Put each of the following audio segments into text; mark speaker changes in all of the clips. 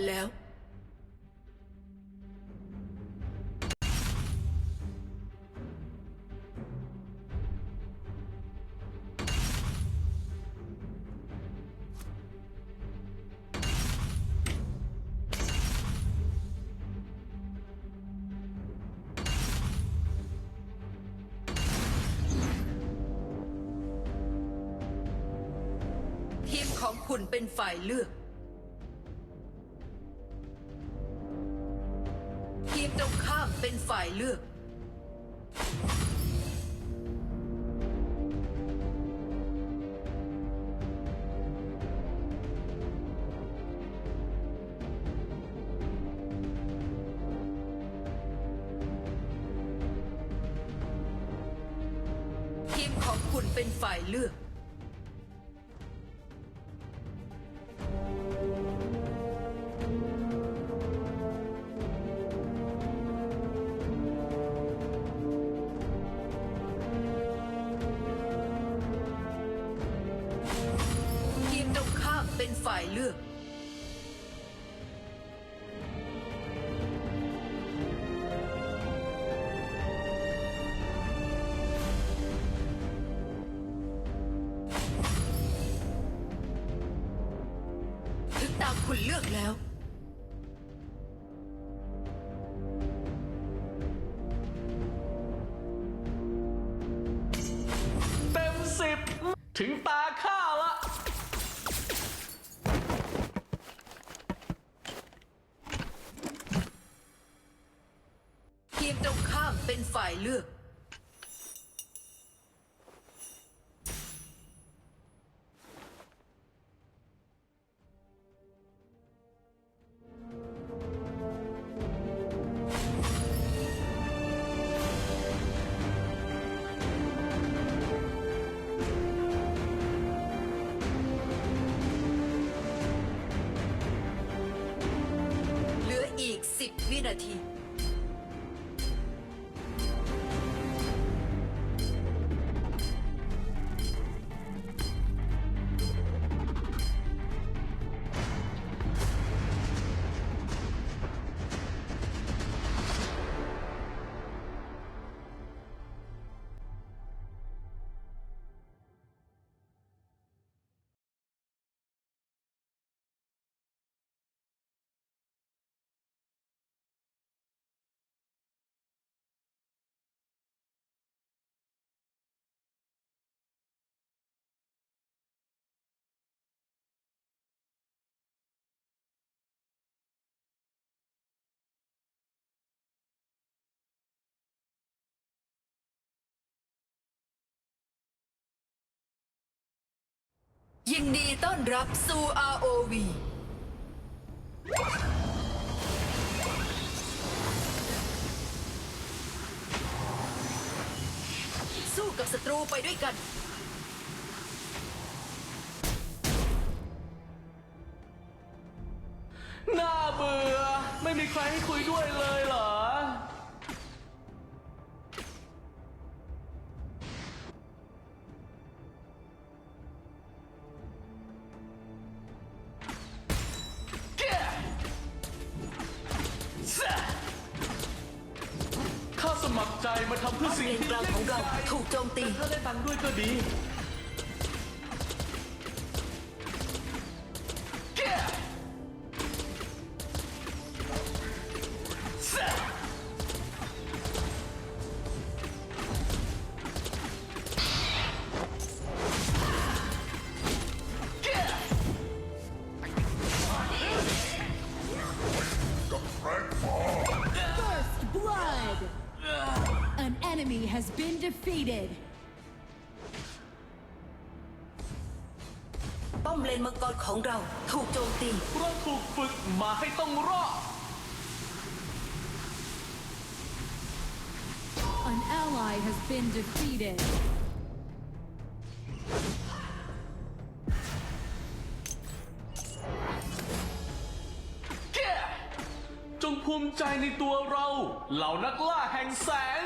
Speaker 1: คุณแบนแล้ว ทีมของคุณเป็นฝ่ายเลือก เป็นฝ่ายเลือก แล้ว 的题 ยินดีต้อนรับสู่ ROV สู้กับศัตรูไปด้วยกัน
Speaker 2: น่าเบื่อ ไม่มีใครให้คุยด้วยเลยเหรอ เพื่อสิ่ง
Speaker 1: เลนกลางของเราถูกโจมตี
Speaker 2: ถ้าได้ตังค์ด้วยก็ดี
Speaker 3: ally has been defeated.
Speaker 2: จงภูมิใจในตัวเรา เหล่านักล่าแห่งแสง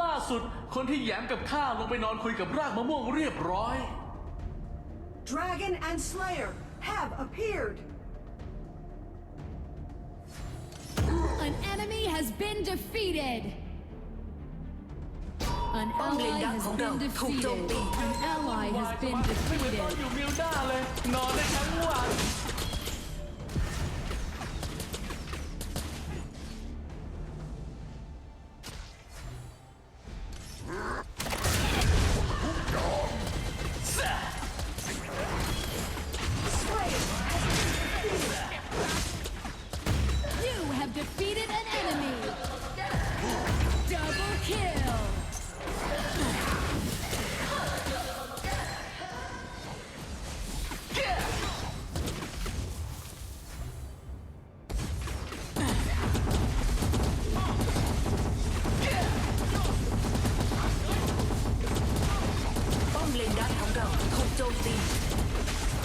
Speaker 2: ล่าสุด คนที่แหยมกับข้าลงไปนอนคุยกับรากมะม่วงเรียบร้อย
Speaker 4: Dragon and Slayer have appeared.
Speaker 3: An enemy has been defeated. An
Speaker 1: ป้อมเลน
Speaker 3: ally
Speaker 1: ดัก
Speaker 3: has
Speaker 1: ของเรา
Speaker 3: been
Speaker 1: ถูกโจม
Speaker 3: defeated.
Speaker 1: ตี
Speaker 3: An ally
Speaker 2: วา
Speaker 3: has
Speaker 2: ย
Speaker 3: been
Speaker 2: ไม่เหมือนตอน
Speaker 3: defeated.
Speaker 2: อยู่มิวด้าเลยนอนได้ทั้งวัน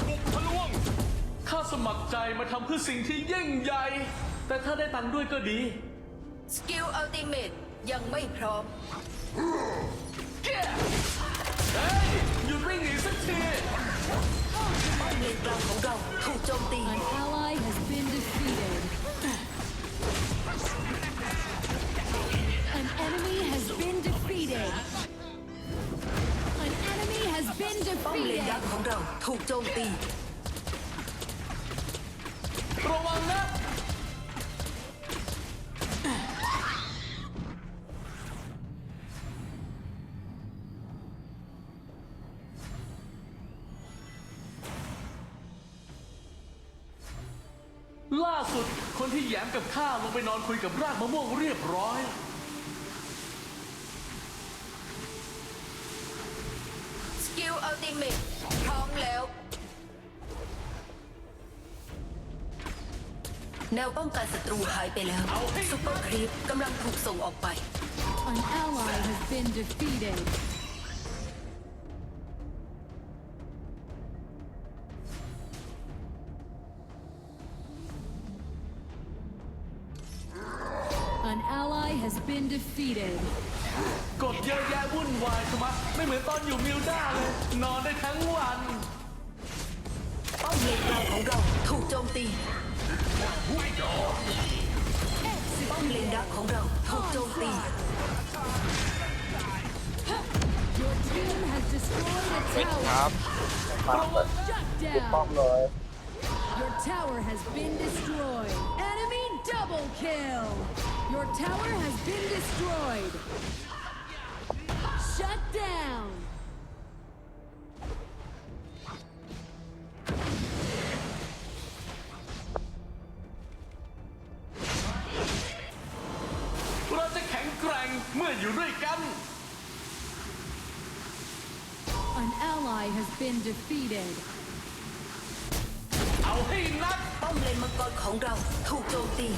Speaker 2: บุกทะลวง ข้าสมัครใจมาทำเพื่อสิ่งที่ยิ่งใหญ่ แต่ถ้าได้ตังค์ด้วยก็ดี
Speaker 1: สกิลอัลติเมตยังไม่พร้อม
Speaker 2: เฮ้ยหยุดวิ่งหนีสักที
Speaker 1: ป้อมเลนกลางของเราถูกโจมตี
Speaker 3: An ally has been defeated. An enemy has been defeated.
Speaker 1: ป้อมเลน
Speaker 3: defeated.
Speaker 1: ดักของเราถูกโจมตี
Speaker 2: ระวังนะ ล่าสุดคนที่แหยมกับข้าลงไปนอนคุยกับรากมะม่วงเรียบร้อย
Speaker 1: สกิลอัลติ เมตพร้อมแล้ว แนวป้องกันศัตรูหายไปแล้ว
Speaker 2: เอาให้
Speaker 1: ซุปเปอร์ครีปกำลังถูกส่งออกไป
Speaker 3: An ally has been defeated. An ally has been defeated.
Speaker 2: กดเยอะแยะวุ่นวายชะมัด ไม่เหมือนตอนอยู่มิวด้าเลย นอนได้ทั้งวัน
Speaker 1: ป้อมเลนกลางของเราถูกโจมตีป้อมเลนดักของเราถูกโจมตี
Speaker 3: Your team has destroyed a
Speaker 5: ค
Speaker 3: tower.
Speaker 5: รับมาเปิด
Speaker 3: Shut
Speaker 5: ป้อม
Speaker 3: down.
Speaker 5: เลย
Speaker 3: Your tower has been destroyed. Enemy double kill. Your tower has been destroyed. Shut down.
Speaker 2: เราจะแข็งแกร่งเมื่ออยู่ด้วยกัน
Speaker 3: An ally has been defeated.
Speaker 2: เอาให้นัก
Speaker 1: ป้อมเลนมังกรของเราถูกโจมตี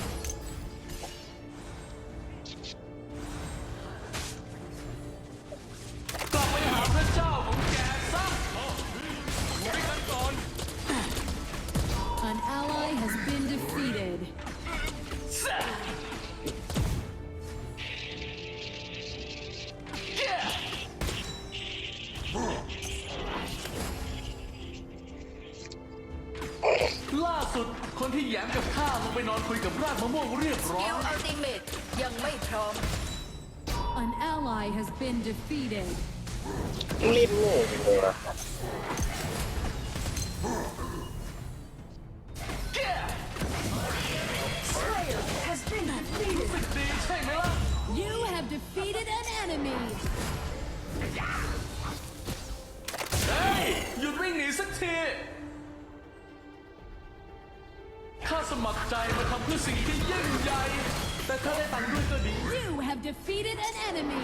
Speaker 2: ไปนอนคุยกับรากมะม่วงเรียบ
Speaker 1: ส
Speaker 2: ร้อ
Speaker 1: กิ
Speaker 2: ย
Speaker 1: ลอัลติเมตยังไม่พร้อม
Speaker 3: An ally has been defeated.
Speaker 5: รีบหนีเลยนะ
Speaker 2: ข้าสมัครใจมาทำเพื่อสิ่งที่ยิ่งใหญ่ แต่ถ้าได้ตังค์ด้วยก็ดี
Speaker 3: You have defeated an enemy.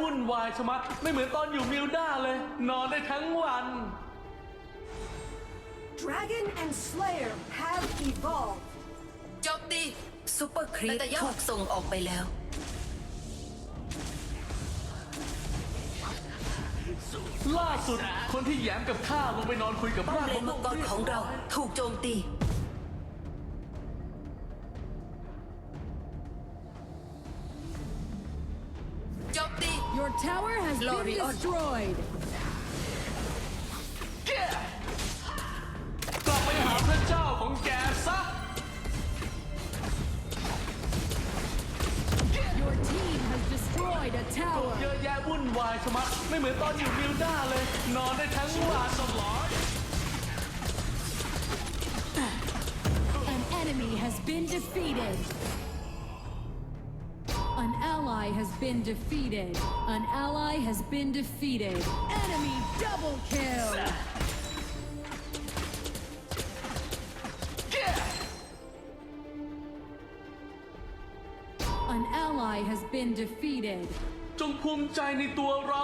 Speaker 2: วุ่นวายชะมัด ไม่เหมือนตอนอยู่มิลด้าเลย นอนได้ทั้งวัน
Speaker 4: Dragon and Slayer have evolved.
Speaker 1: โจมตีซูเปอร์ครีปถูกส่งออกไปแล้ว
Speaker 2: ล่าสุดคนที่แย้มกับข้าลงไปนอนคุยกับ
Speaker 1: ป้อม
Speaker 2: ร่าง
Speaker 1: เลนมังกรของเราถูกโจมตี
Speaker 2: เจ้าของแกซะ
Speaker 3: Your team has destroyed a
Speaker 2: เย
Speaker 3: tower.
Speaker 2: อะแยะวุ่นวายชะมัดไม่เหมือนตอนอยู่มิลด้าเลย นอนได้ทั้งวันสลอย
Speaker 3: An enemy has been defeated. been defeated. An ally has been defeated. Enemy double kill.
Speaker 2: แก
Speaker 3: An ally has been defeated.
Speaker 2: จงภูมิใจในตัวเรา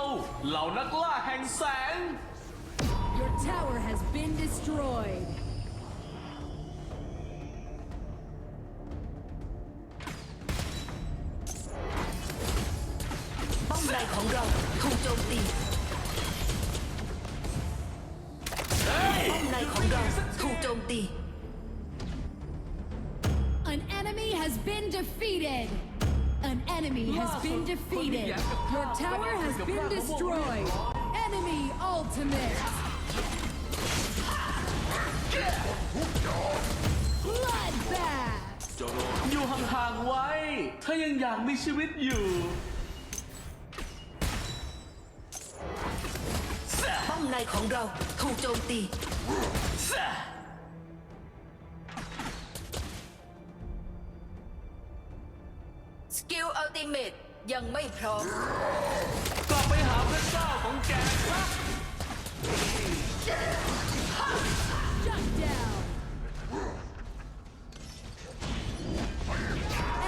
Speaker 2: เหล่านักล่าแห่งแสง
Speaker 3: Your tower has been destroyed. enemy has been defeated. An enemy has been defeated. Your tower has been destroyed. Enemy ultimate. Bloodbath.
Speaker 2: อยู่ห่างๆไว้ ถ้ายังอยากมีชีวิตอยู่
Speaker 1: ป้อมในของเราถูกโจมตี ติเมตยังไม่พร้อม
Speaker 2: กลับไปหาพระเจ้าของแกซะ
Speaker 3: Shut down.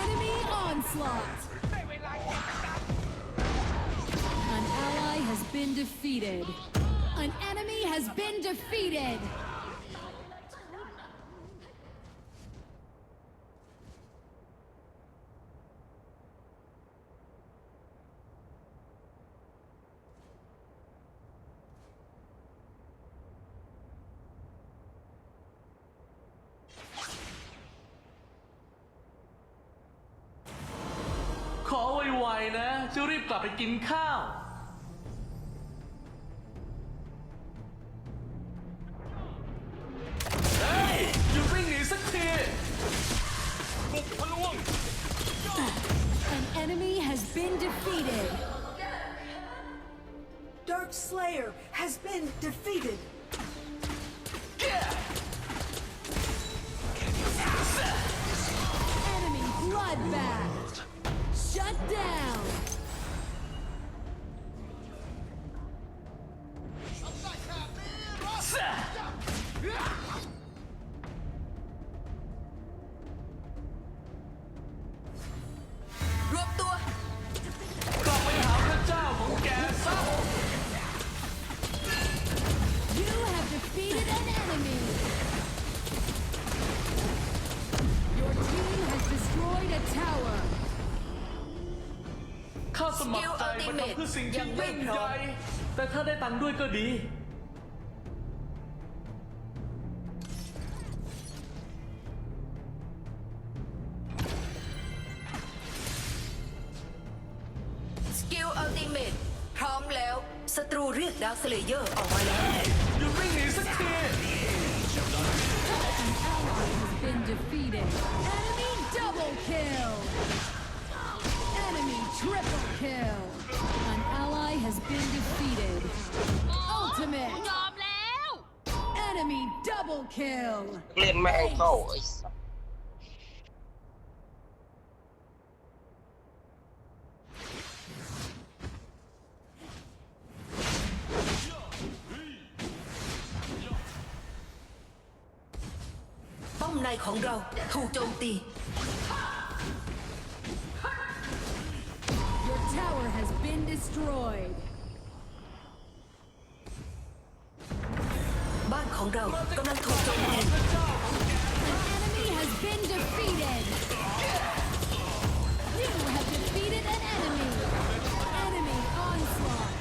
Speaker 3: Enemy onslaught. An ally has been defeated. An enemy has been defeated.
Speaker 2: ลับไปกินข้าว เฮ้ย หยุดวิ่งหนีสักทีบุกทะลวง
Speaker 3: An enemy has been defeated.
Speaker 4: Dark Slayer has been defeated.
Speaker 3: Enemy bloodbath. Shut down.
Speaker 2: คือสิ่งที่ยิ่งใหญ่ แต่ถ้าได้ตังค์ด้วยก็ดี
Speaker 1: สกิลอัลติเมตพร้อมแล้วศัตรูเรียกดาวสเลเยอร์ออกมาแล้ว
Speaker 2: หยุดวิ่งหนีสักที
Speaker 3: been defeated. Enemy double kill! Enemy triple kill! An ally has been defeated. Ultimate.
Speaker 6: ยอมแล้ว
Speaker 3: Enemy double kill.
Speaker 5: เล่นแม่งเข้าไอ้สัส
Speaker 3: destroyed.
Speaker 1: บ้านของเรากำลังถูกโจมตี
Speaker 3: An enemy has been defeated. You have defeated an enemy. Enemy onslaught.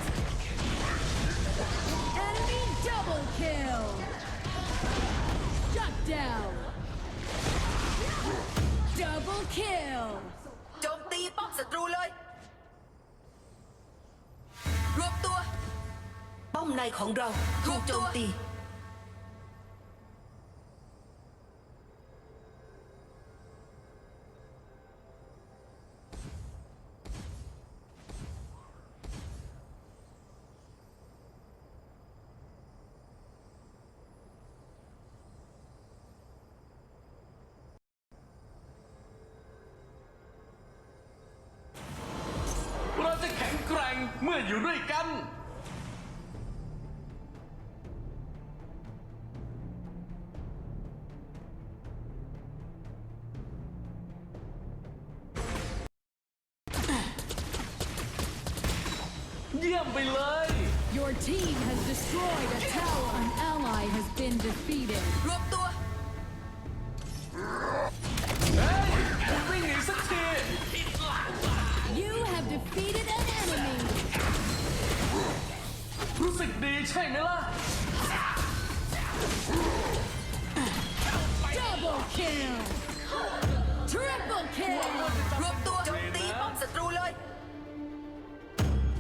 Speaker 3: Enemy double kill. Shut down. Double kill.
Speaker 1: โจมตีป้อมศัตรูเลย ในของเราถูกโจมตี
Speaker 2: เราจะแข็งแกร่งเมื่ออยู่ด้วยกัน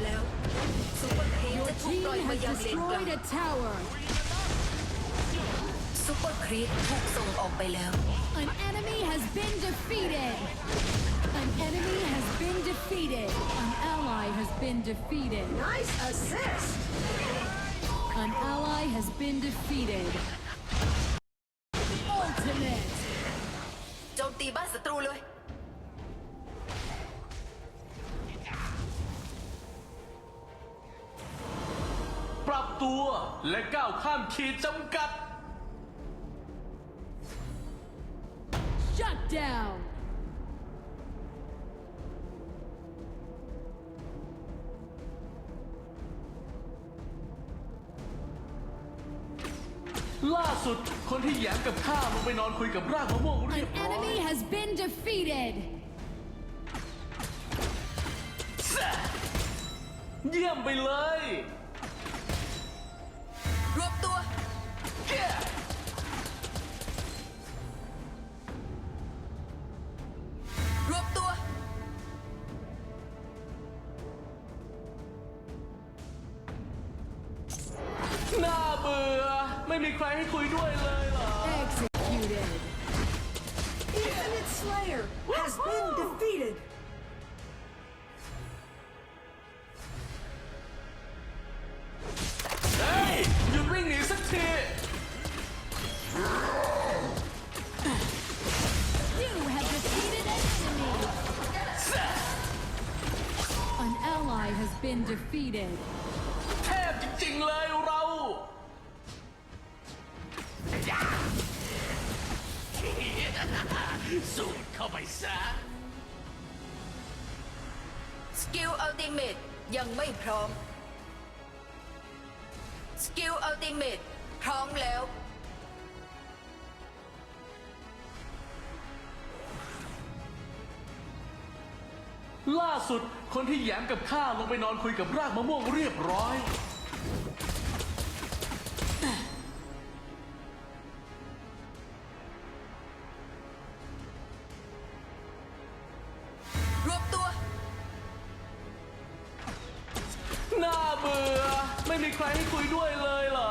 Speaker 1: แตกหมดแล้วซูเปอร์ครีป
Speaker 3: Your
Speaker 1: จะถูก
Speaker 3: team
Speaker 1: ปล่อยมา
Speaker 3: has
Speaker 1: ยังเลนกลาง
Speaker 3: destroyed a tower.
Speaker 1: ซูเปอร์ครีปถูกส่งออกไปแล้ว
Speaker 3: An enemy has been defeated. An enemy has been defeated. An ally has been defeated.
Speaker 4: Nice assist.
Speaker 3: An ally has been defeated.
Speaker 2: และก้าวข้ามขีดจำกัด
Speaker 3: Shut down.
Speaker 2: ล่าสุดคนที่แหยมกับข้าลงไปนอนคุยกับรากมะม่วงเรีย
Speaker 3: An
Speaker 2: บร้อย
Speaker 3: enemy has been defeated.
Speaker 2: เยี่ยมไปเลย
Speaker 4: been defeated.
Speaker 2: แทบจริงๆเลยเรา สูดเข้าไปซะ
Speaker 1: สกิลอัลติเมตยังไม่พร้อม สกิลอัลติเมตพร้อมแล้ว
Speaker 2: ล่าสุดคนที่แหยมกับข้าลงไปนอนคุยกับรากมะม่วงเรียบร้อย
Speaker 1: รวบตัว
Speaker 2: น่าเบื่อ ไม่มีใครให้คุยด้วยเลยเหรอ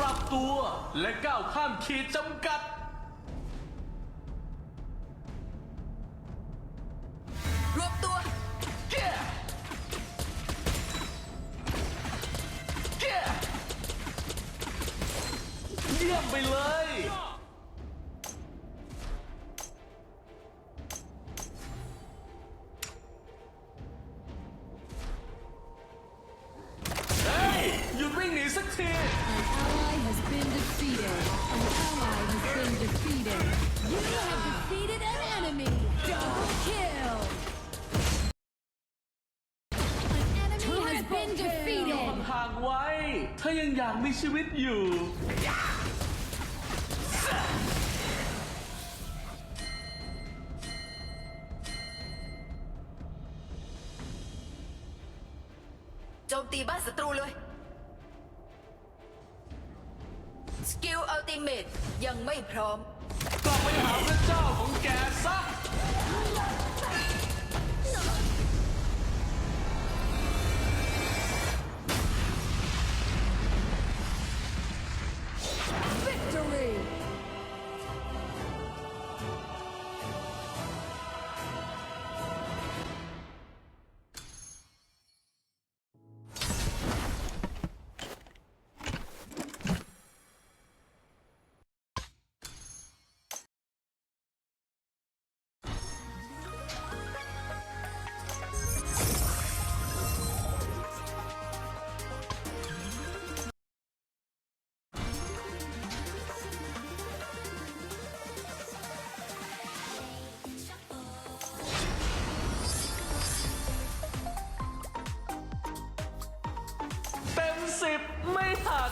Speaker 2: ปรับตัวและก้าวข้ามขีดจำกัด
Speaker 1: รวบตัว
Speaker 2: แก่แก่เยี่ยมไปเลย ชีวิตอยู่
Speaker 1: โจมตีบ้านศัตรูเลย สกิลอัลติเมตยังไม่พร้อม
Speaker 2: กลับไปหาพระเจ้าของแกซะ ไม่หัก